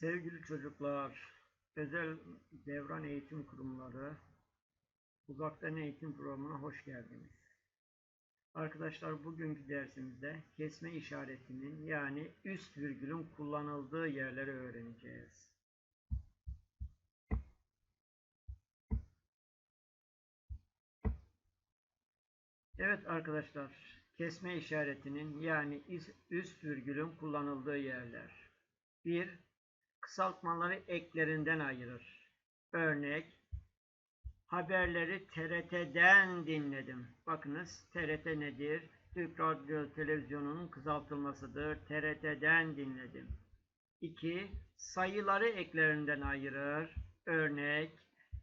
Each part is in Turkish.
Sevgili çocuklar, özel devran eğitim kurumları uzaktan eğitim programına hoş geldiniz. Arkadaşlar bugünkü dersimizde kesme işaretinin yani üst virgülün kullanıldığı yerleri öğreneceğiz. Evet arkadaşlar, kesme işaretinin yani üst virgülün kullanıldığı yerler. 1 kısaltmaları eklerinden ayırır. Örnek, haberleri TRT'den dinledim. Bakınız TRT nedir? Türk Radyo Televizyonu'nun kısaltılmasıdır. TRT'den dinledim. 2. Sayıları eklerinden ayırır. Örnek,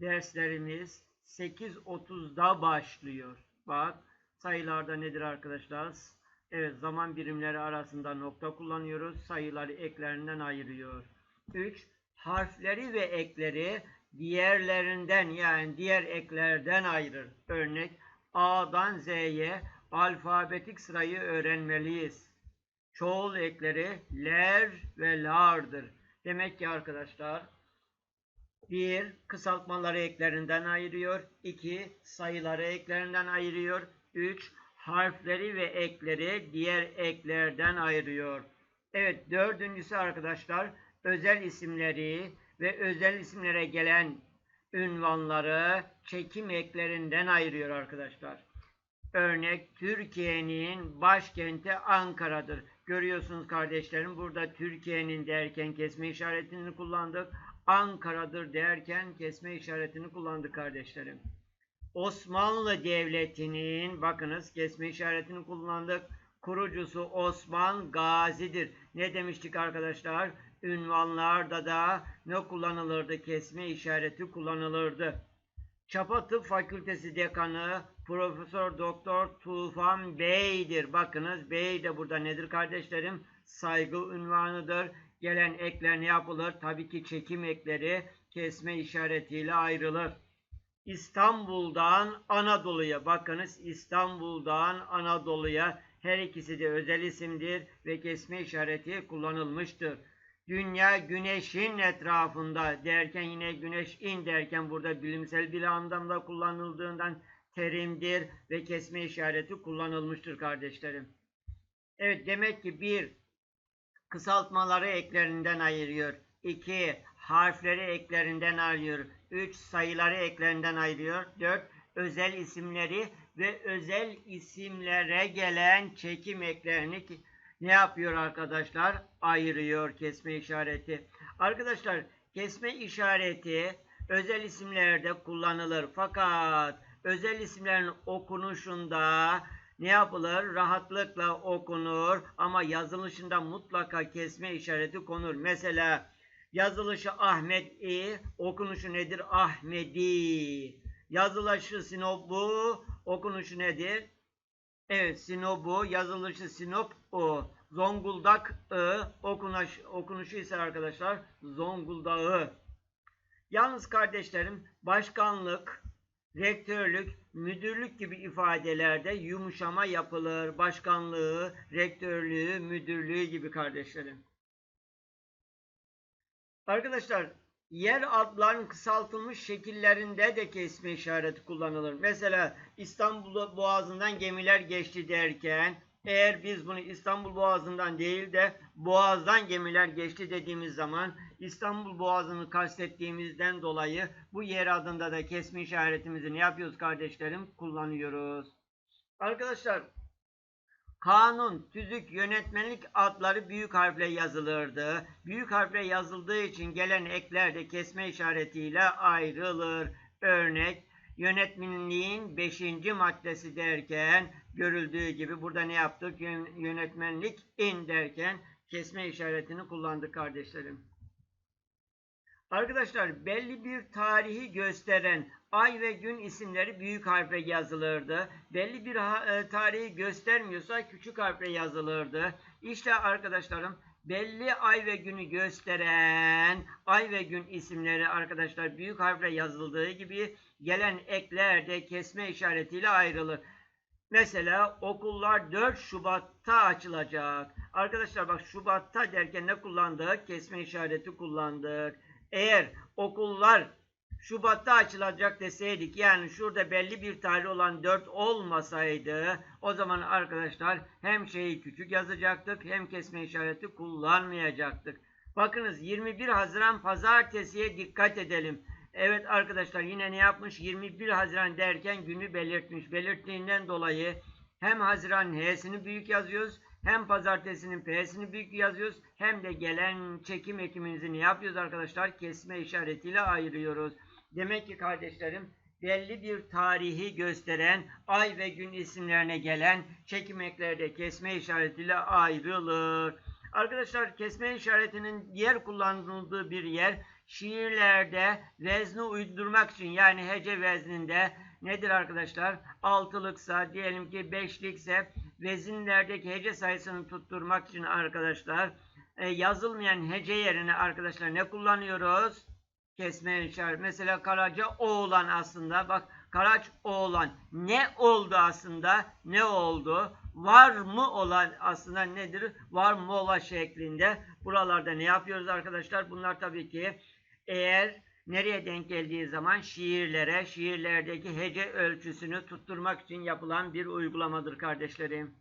derslerimiz 8.30'da başlıyor. Bak, sayılarda nedir arkadaşlar? Evet, zaman birimleri arasında nokta kullanıyoruz. Sayıları eklerinden ayırıyor. 3. Harfleri ve ekleri diğerlerinden yani diğer eklerden ayırır. Örnek A'dan Z'ye alfabetik sırayı öğrenmeliyiz. Çoğul ekleri ler ve lardır. Demek ki arkadaşlar 1. Kısaltmaları eklerinden ayırıyor. 2. Sayıları eklerinden ayırıyor. 3. Harfleri ve ekleri diğer eklerden ayırıyor. Evet dördüncüsü arkadaşlar özel isimleri ve özel isimlere gelen ünvanları çekim eklerinden ayırıyor arkadaşlar. Örnek Türkiye'nin başkenti Ankara'dır. Görüyorsunuz kardeşlerim burada Türkiye'nin derken kesme işaretini kullandık. Ankara'dır derken kesme işaretini kullandık kardeşlerim. Osmanlı Devleti'nin bakınız kesme işaretini kullandık. Kurucusu Osman Gazi'dir. Ne demiştik arkadaşlar? Ünvanlarda da ne kullanılırdı? Kesme işareti kullanılırdı. Çapa Tıp Fakültesi Dekanı Profesör Doktor Tufan Bey'dir. Bakınız Bey de burada nedir kardeşlerim? Saygı ünvanıdır. Gelen ekler ne yapılır? Tabii ki çekim ekleri kesme işaretiyle ayrılır. İstanbul'dan Anadolu'ya bakınız İstanbul'dan Anadolu'ya her ikisi de özel isimdir ve kesme işareti kullanılmıştır. Dünya güneşin etrafında derken yine güneş in derken burada bilimsel bir anlamda kullanıldığından terimdir ve kesme işareti kullanılmıştır kardeşlerim. Evet demek ki bir kısaltmaları eklerinden ayırıyor. 2 harfleri eklerinden ayırıyor. 3 sayıları eklerinden ayırıyor. 4 özel isimleri ve özel isimlere gelen çekim eklerini ne yapıyor arkadaşlar? Ayırıyor kesme işareti. Arkadaşlar kesme işareti özel isimlerde kullanılır. Fakat özel isimlerin okunuşunda ne yapılır? Rahatlıkla okunur ama yazılışında mutlaka kesme işareti konur. Mesela yazılışı Ahmet i, okunuşu nedir? Ahmedi. Yazılışı Sinobu, okunuşu nedir? Evet Sinop'u yazılışı Sinop o. Zonguldak ı okunuş, okunuşu ise arkadaşlar Zonguldak'ı. Yalnız kardeşlerim başkanlık, rektörlük, müdürlük gibi ifadelerde yumuşama yapılır. Başkanlığı, rektörlüğü, müdürlüğü gibi kardeşlerim. Arkadaşlar yer adların kısaltılmış şekillerinde de kesme işareti kullanılır. Mesela İstanbul Boğazı'ndan gemiler geçti derken eğer biz bunu İstanbul Boğazı'ndan değil de Boğaz'dan gemiler geçti dediğimiz zaman İstanbul Boğazı'nı kastettiğimizden dolayı bu yer adında da kesme işaretimizi ne yapıyoruz kardeşlerim? Kullanıyoruz. Arkadaşlar Kanun, tüzük, yönetmenlik adları büyük harfle yazılırdı. Büyük harfle yazıldığı için gelen ekler de kesme işaretiyle ayrılır. Örnek, yönetmenliğin 5. maddesi derken görüldüğü gibi burada ne yaptık? Yönetmenlik in derken kesme işaretini kullandık kardeşlerim. Arkadaşlar belli bir tarihi gösteren ay ve gün isimleri büyük harfle yazılırdı. Belli bir e, tarihi göstermiyorsa küçük harfle yazılırdı. İşte arkadaşlarım belli ay ve günü gösteren ay ve gün isimleri arkadaşlar büyük harfle yazıldığı gibi gelen ekler de kesme işaretiyle ayrılır. Mesela okullar 4 Şubat'ta açılacak. Arkadaşlar bak Şubat'ta derken ne kullandık? Kesme işareti kullandık. Eğer okullar Şubat'ta açılacak deseydik yani şurada belli bir tarih olan 4 olmasaydı o zaman arkadaşlar hem şeyi küçük yazacaktık hem kesme işareti kullanmayacaktık. Bakınız 21 Haziran pazartesiye dikkat edelim. Evet arkadaşlar yine ne yapmış? 21 Haziran derken günü belirtmiş. Belirttiğinden dolayı hem Haziran H'sini büyük yazıyoruz hem pazartesinin P'sini büyük yazıyoruz hem de gelen çekim ekimimizi ne yapıyoruz arkadaşlar? Kesme işaretiyle ayırıyoruz. Demek ki kardeşlerim belli bir tarihi gösteren ay ve gün isimlerine gelen çekim eklerde kesme işaretiyle ayrılır. Arkadaşlar kesme işaretinin diğer kullanıldığı bir yer şiirlerde vezni uydurmak için yani hece vezninde nedir arkadaşlar? Altılıksa diyelim ki beşlikse vezinlerdeki hece sayısını tutturmak için arkadaşlar e, yazılmayan hece yerine arkadaşlar ne kullanıyoruz? Kesme işareti. Mesela Karaca oğlan aslında bak Karaç oğlan ne oldu aslında? Ne oldu? Var mı olan aslında nedir? Var mı ola şeklinde. Buralarda ne yapıyoruz arkadaşlar? Bunlar tabii ki eğer nereye denk geldiği zaman şiirlere, şiirlerdeki hece ölçüsünü tutturmak için yapılan bir uygulamadır kardeşlerim.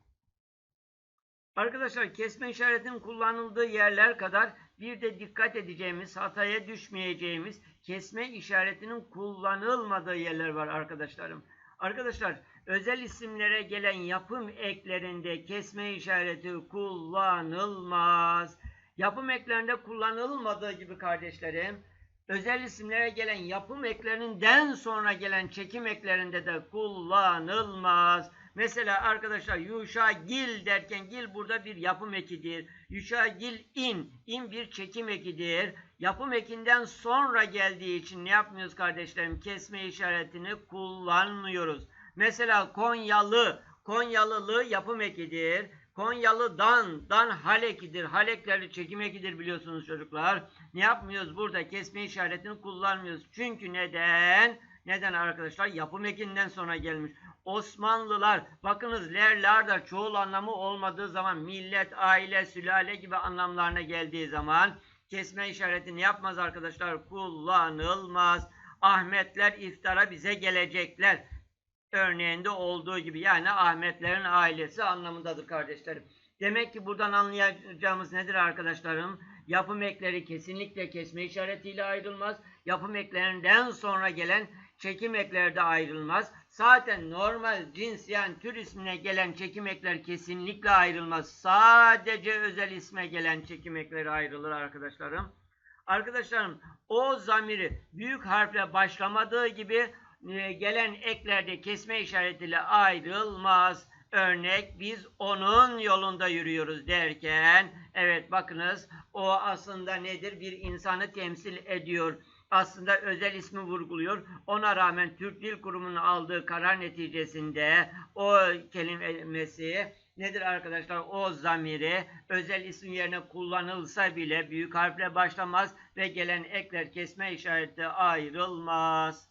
Arkadaşlar kesme işaretinin kullanıldığı yerler kadar bir de dikkat edeceğimiz, hataya düşmeyeceğimiz kesme işaretinin kullanılmadığı yerler var arkadaşlarım. Arkadaşlar özel isimlere gelen yapım eklerinde kesme işareti kullanılmaz. Yapım eklerinde kullanılmadığı gibi kardeşlerim özel isimlere gelen yapım eklerinden sonra gelen çekim eklerinde de kullanılmaz. Mesela arkadaşlar Yuşa Gil derken Gil burada bir yapım ekidir. Yuşa Gil in. in bir çekim ekidir. Yapım ekinden sonra geldiği için ne yapmıyoruz kardeşlerim? Kesme işaretini kullanmıyoruz. Mesela Konyalı. Konyalılı yapım ekidir. Konyalı dan, dan halekidir. Haleklerle çekim ekidir biliyorsunuz çocuklar. Ne yapmıyoruz burada? Kesme işaretini kullanmıyoruz. Çünkü neden? Neden arkadaşlar? Yapım ekinden sonra gelmiş. Osmanlılar, bakınız ler, lardar çoğul anlamı olmadığı zaman millet, aile, sülale gibi anlamlarına geldiği zaman kesme işaretini yapmaz arkadaşlar. Kullanılmaz. Ahmetler iftara bize gelecekler örneğinde olduğu gibi yani Ahmetlerin ailesi anlamındadır kardeşlerim. Demek ki buradan anlayacağımız nedir arkadaşlarım? Yapım ekleri kesinlikle kesme işaretiyle ayrılmaz. Yapım eklerinden sonra gelen çekim ekleri de ayrılmaz. Zaten normal cins yani tür ismine gelen çekim ekler kesinlikle ayrılmaz. Sadece özel isme gelen çekim ekleri ayrılır arkadaşlarım. Arkadaşlarım o zamiri büyük harfle başlamadığı gibi e, gelen eklerde kesme işaretiyle ayrılmaz. Örnek biz onun yolunda yürüyoruz derken evet bakınız o aslında nedir? Bir insanı temsil ediyor. Aslında özel ismi vurguluyor. Ona rağmen Türk Dil Kurumu'nun aldığı karar neticesinde o kelimesi nedir arkadaşlar? O zamiri özel isim yerine kullanılsa bile büyük harfle başlamaz ve gelen ekler kesme işareti ayrılmaz.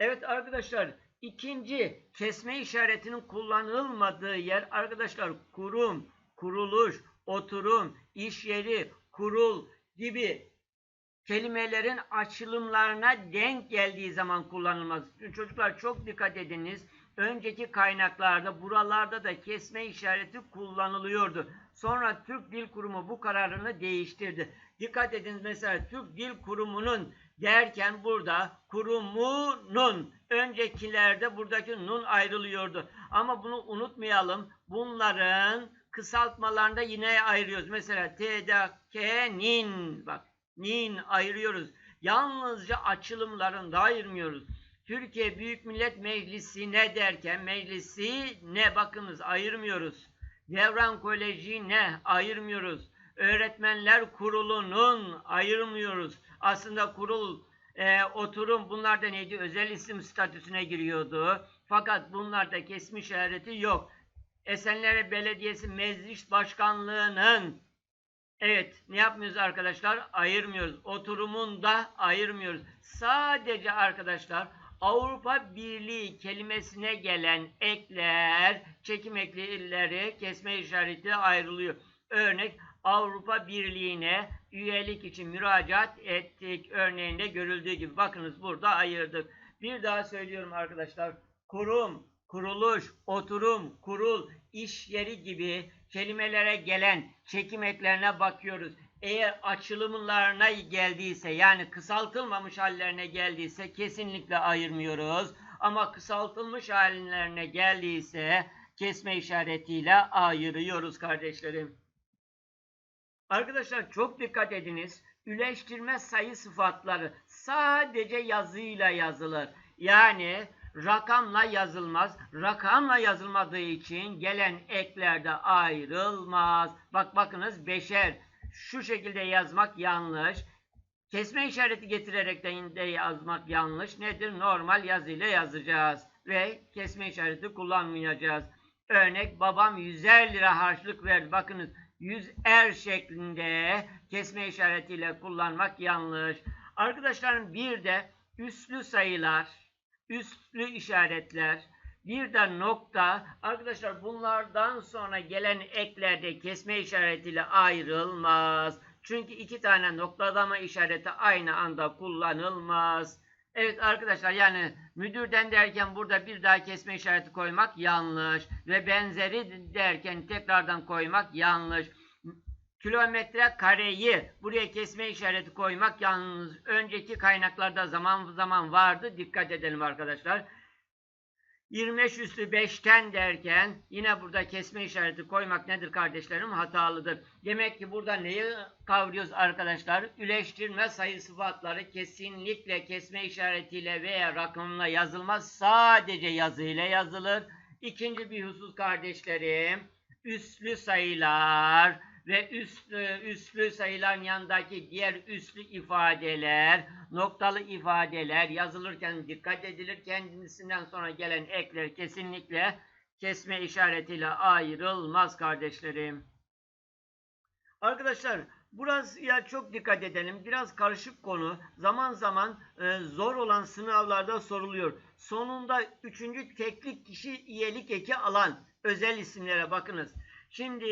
Evet arkadaşlar ikinci kesme işaretinin kullanılmadığı yer arkadaşlar kurum, kuruluş, oturum, iş yeri, kurul gibi kelimelerin açılımlarına denk geldiği zaman kullanılmaz. Çocuklar çok dikkat ediniz. Önceki kaynaklarda buralarda da kesme işareti kullanılıyordu. Sonra Türk Dil Kurumu bu kararını değiştirdi. Dikkat ediniz mesela Türk Dil Kurumu'nun derken burada kurumunun öncekilerde buradaki nun ayrılıyordu. Ama bunu unutmayalım. Bunların kısaltmalarında yine ayırıyoruz. Mesela TDK'nin bak nin ayırıyoruz. Yalnızca açılımlarında ayırmıyoruz. Türkiye Büyük Millet Meclisi ne derken meclisi ne bakınız ayırmıyoruz. Devran Koleji ne ayırmıyoruz. Öğretmenler Kurulu'nun ayırmıyoruz. Aslında kurul, e, oturum bunlar da neydi? Özel isim statüsüne giriyordu. Fakat bunlarda kesme işareti yok. Esenler Belediyesi Meclis Başkanlığı'nın Evet ne yapmıyoruz arkadaşlar? Ayırmıyoruz. Oturumunda ayırmıyoruz. Sadece arkadaşlar Avrupa Birliği kelimesine gelen ekler, çekim ekleri kesme işareti ayrılıyor. Örnek Avrupa Birliği'ne üyelik için müracaat ettik örneğinde görüldüğü gibi. Bakınız burada ayırdık. Bir daha söylüyorum arkadaşlar. Kurum, kuruluş, oturum, kurul, iş yeri gibi kelimelere gelen çekim eklerine bakıyoruz. Eğer açılımlarına geldiyse yani kısaltılmamış hallerine geldiyse kesinlikle ayırmıyoruz. Ama kısaltılmış hallerine geldiyse kesme işaretiyle ayırıyoruz kardeşlerim. Arkadaşlar çok dikkat ediniz. Üleştirme sayı sıfatları sadece yazıyla yazılır. Yani rakamla yazılmaz. Rakamla yazılmadığı için gelen eklerde ayrılmaz. Bak bakınız beşer. Şu şekilde yazmak yanlış. Kesme işareti getirerek de yazmak yanlış. Nedir? Normal yazıyla yazacağız. Ve kesme işareti kullanmayacağız. Örnek babam 100'er lira harçlık verdi. Bakınız 100 er şeklinde kesme işaretiyle kullanmak yanlış. Arkadaşlarım bir de üslü sayılar, üslü işaretler, bir de nokta. Arkadaşlar bunlardan sonra gelen eklerde kesme işaretiyle ayrılmaz. Çünkü iki tane noktalama işareti aynı anda kullanılmaz. Evet arkadaşlar yani müdürden derken burada bir daha kesme işareti koymak yanlış. Ve benzeri derken tekrardan koymak yanlış. Kilometre kareyi buraya kesme işareti koymak yalnız önceki kaynaklarda zaman zaman vardı. Dikkat edelim arkadaşlar. 25 üstü 5'ten derken yine burada kesme işareti koymak nedir kardeşlerim? Hatalıdır. Demek ki burada neyi kavruyoruz arkadaşlar? Üleştirme sayı sıfatları kesinlikle kesme işaretiyle veya rakamla yazılmaz. Sadece yazıyla yazılır. İkinci bir husus kardeşlerim. Üslü sayılar ve üslü, üslü sayıların yanındaki diğer üslü ifadeler, noktalı ifadeler yazılırken dikkat edilir. Kendisinden sonra gelen ekler kesinlikle kesme işaretiyle ayrılmaz kardeşlerim. Arkadaşlar burasıya çok dikkat edelim. Biraz karışık konu. Zaman zaman e, zor olan sınavlarda soruluyor. Sonunda üçüncü teklik kişi iyilik eki alan özel isimlere bakınız. Şimdi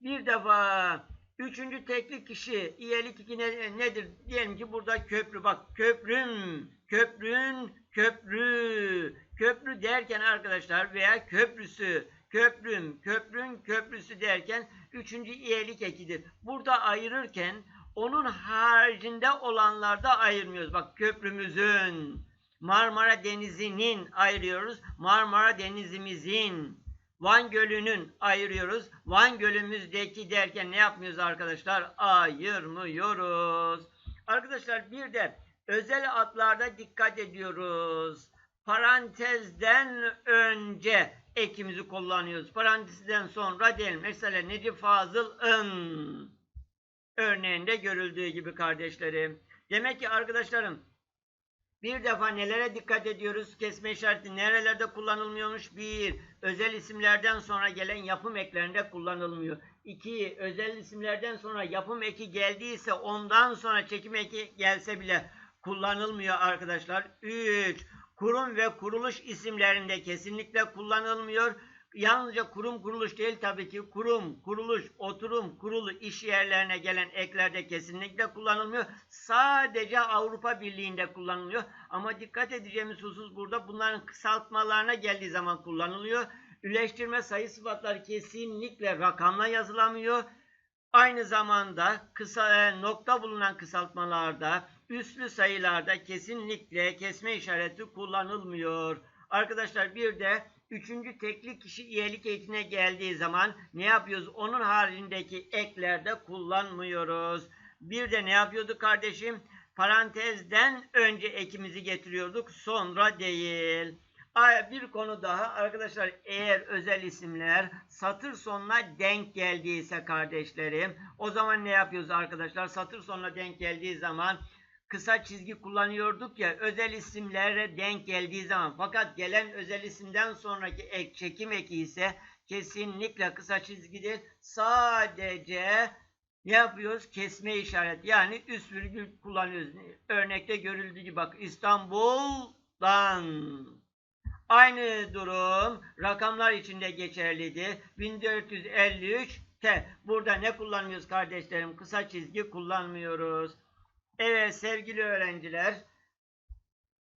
bir defa üçüncü tekli kişi iyilik iki ne, nedir? Diyelim ki burada köprü bak köprün köprün köprü köprü derken arkadaşlar veya köprüsü köprüm köprün köprüsü derken üçüncü iyilik ekidir. Burada ayırırken onun haricinde olanlarda ayırmıyoruz. Bak köprümüzün Marmara Denizi'nin ayırıyoruz. Marmara Denizimizin Van Gölü'nün ayırıyoruz. Van Gölümüzdeki derken ne yapmıyoruz arkadaşlar? Ayırmıyoruz. Arkadaşlar bir de özel adlarda dikkat ediyoruz. Parantezden önce ekimizi kullanıyoruz. Parantezden sonra değil. Mesela Necip Fazıl'ın örneğinde görüldüğü gibi kardeşlerim. Demek ki arkadaşlarım bir defa nelere dikkat ediyoruz? Kesme işareti nerelerde kullanılmıyormuş? Bir, özel isimlerden sonra gelen yapım eklerinde kullanılmıyor. İki, özel isimlerden sonra yapım eki geldiyse ondan sonra çekim eki gelse bile kullanılmıyor arkadaşlar. Üç, kurum ve kuruluş isimlerinde kesinlikle kullanılmıyor. Yalnızca kurum kuruluş değil tabii ki kurum, kuruluş, oturum, kurulu iş yerlerine gelen eklerde kesinlikle kullanılmıyor. Sadece Avrupa Birliği'nde kullanılıyor. Ama dikkat edeceğimiz husus burada bunların kısaltmalarına geldiği zaman kullanılıyor. Üleştirme sayı sıfatları kesinlikle rakamla yazılamıyor. Aynı zamanda kısa e, nokta bulunan kısaltmalarda, üslü sayılarda kesinlikle kesme işareti kullanılmıyor. Arkadaşlar bir de Üçüncü tekli kişi üyelik ekine geldiği zaman ne yapıyoruz? Onun haricindeki eklerde kullanmıyoruz. Bir de ne yapıyorduk kardeşim? Parantezden önce ekimizi getiriyorduk. Sonra değil. Bir konu daha arkadaşlar eğer özel isimler satır sonuna denk geldiyse kardeşlerim o zaman ne yapıyoruz arkadaşlar? Satır sonuna denk geldiği zaman kısa çizgi kullanıyorduk ya özel isimlere denk geldiği zaman fakat gelen özel isimden sonraki ek çekim eki ise kesinlikle kısa çizgidir. Sadece ne yapıyoruz? Kesme işareti yani üst virgül kullanıyoruz. Örnekte görüldüğü gibi bak İstanbul Lan. Aynı durum rakamlar içinde geçerlidir. 1453 T. Burada ne kullanmıyoruz kardeşlerim? Kısa çizgi kullanmıyoruz. Evet sevgili öğrenciler.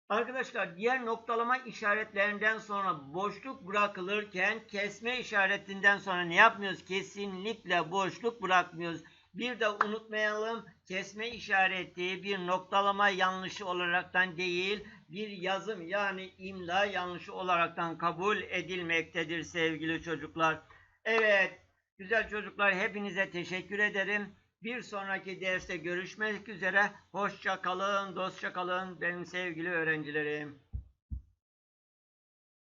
Arkadaşlar diğer noktalama işaretlerinden sonra boşluk bırakılırken kesme işaretinden sonra ne yapmıyoruz? Kesinlikle boşluk bırakmıyoruz. Bir de unutmayalım kesme işareti bir noktalama yanlışı olaraktan değil bir yazım yani imla yanlışı olaraktan kabul edilmektedir sevgili çocuklar. Evet güzel çocuklar hepinize teşekkür ederim. Bir sonraki derste görüşmek üzere. Hoşça kalın, dostça kalın benim sevgili öğrencilerim.